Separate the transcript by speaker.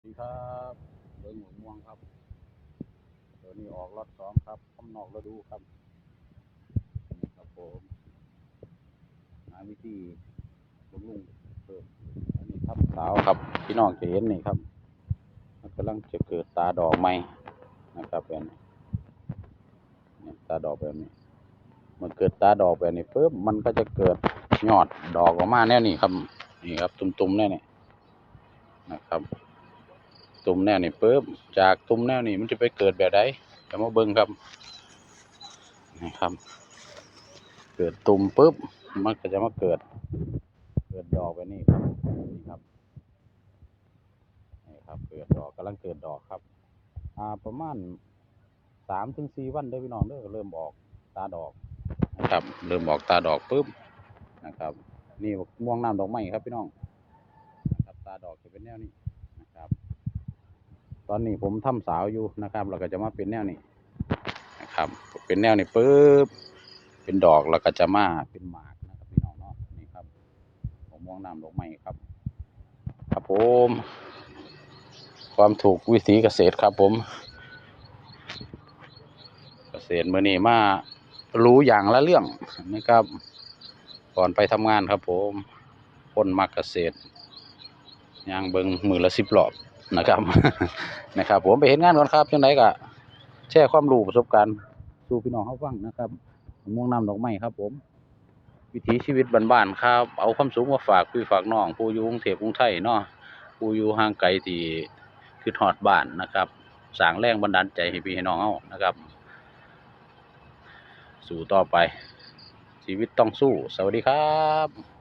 Speaker 1: สวัสดีครับเบิ้งหมูม่วงครับตัวนี้ออกรถสองครับคำนอกฤดูครับ นี่ครับผมหาวิธีลุงลุงเพิ่มอันนี้ครับสาวครับ พี่น้องจะเห็นนี่ครับ มันกำลังจะเกิดตาดอกใหม่นะครับแบบนี้เนี่ยตาดอกแบบนี้ มันเกิดตาดอกแบบนี้ปุ๊บมันก็จะเกิดยอดดอกออกมาแน่นี่ครับ นี่ครับ ตุ่มๆแน่นี่นะครับ ตุ่มแนวนี่ปุ๊บจากตุ่มแนวนี่มันจะไปเกิดแบบใดจะมาเบิ่งครับนี่ครับ เกิดตุ่มปุ๊บมันก็จะมาเกิด เกิดดอกแบบนี้ครับนี่ครับนี่ครับ เกิดดอกกำลังเกิดดอกครับ อ่าประมาณสามถึงสี่วันเด้พี่น้องเด้อเริ่มออกตาดอกนะครับ เริ่มออกตาดอกปุ๊บนะครับ นี่ม่วงน้ำดอกไม้ครับพี่น้องนะครับตาดอกจะเป็นแนวนี้นะครับ ตอนนี้ผมทำสาวอยู่นะครับเราก็จะมาเป็นแนวนี้นะครับ เป็นแนวนี้ปุ๊บเป็นดอกแล้วก็จะมาเป็นหมากนะครับพี่น้องเนาะนี่ครับผมม่วงน้ำดอกไม้ครับ ครับผม ความถูกวิถีเกษตรครับผม เกษตรเมื่อนี้มารู้อย่างละเรื่องนะครับ ก่อนไปทำงานครับผมคนมักเกษตรยางเบิงมือละสิบรอบ นะครับ นะครับ ผมไปเห็นงานก่อนครับจังไดก็แชร์ความรู้ประสบการณ์สู่พี่น้องเขาฟังนะครับม่วงน้ำดอกไม้ครับ ผม วิถีชีวิตบ้านๆครับ เอาความสูงมาฝากพี่ฝากน้องผู้อยู่กรุงเทพกรุงไทยเนาะผู้อยู่ห่างไกลที่คือฮอดบ้านนะครับสร้างแรงบันดาลใจให้พี่ให้น้องเอานะครับ สู่ต่อไป ชีวิตต้องสู้ สวัสดีครับ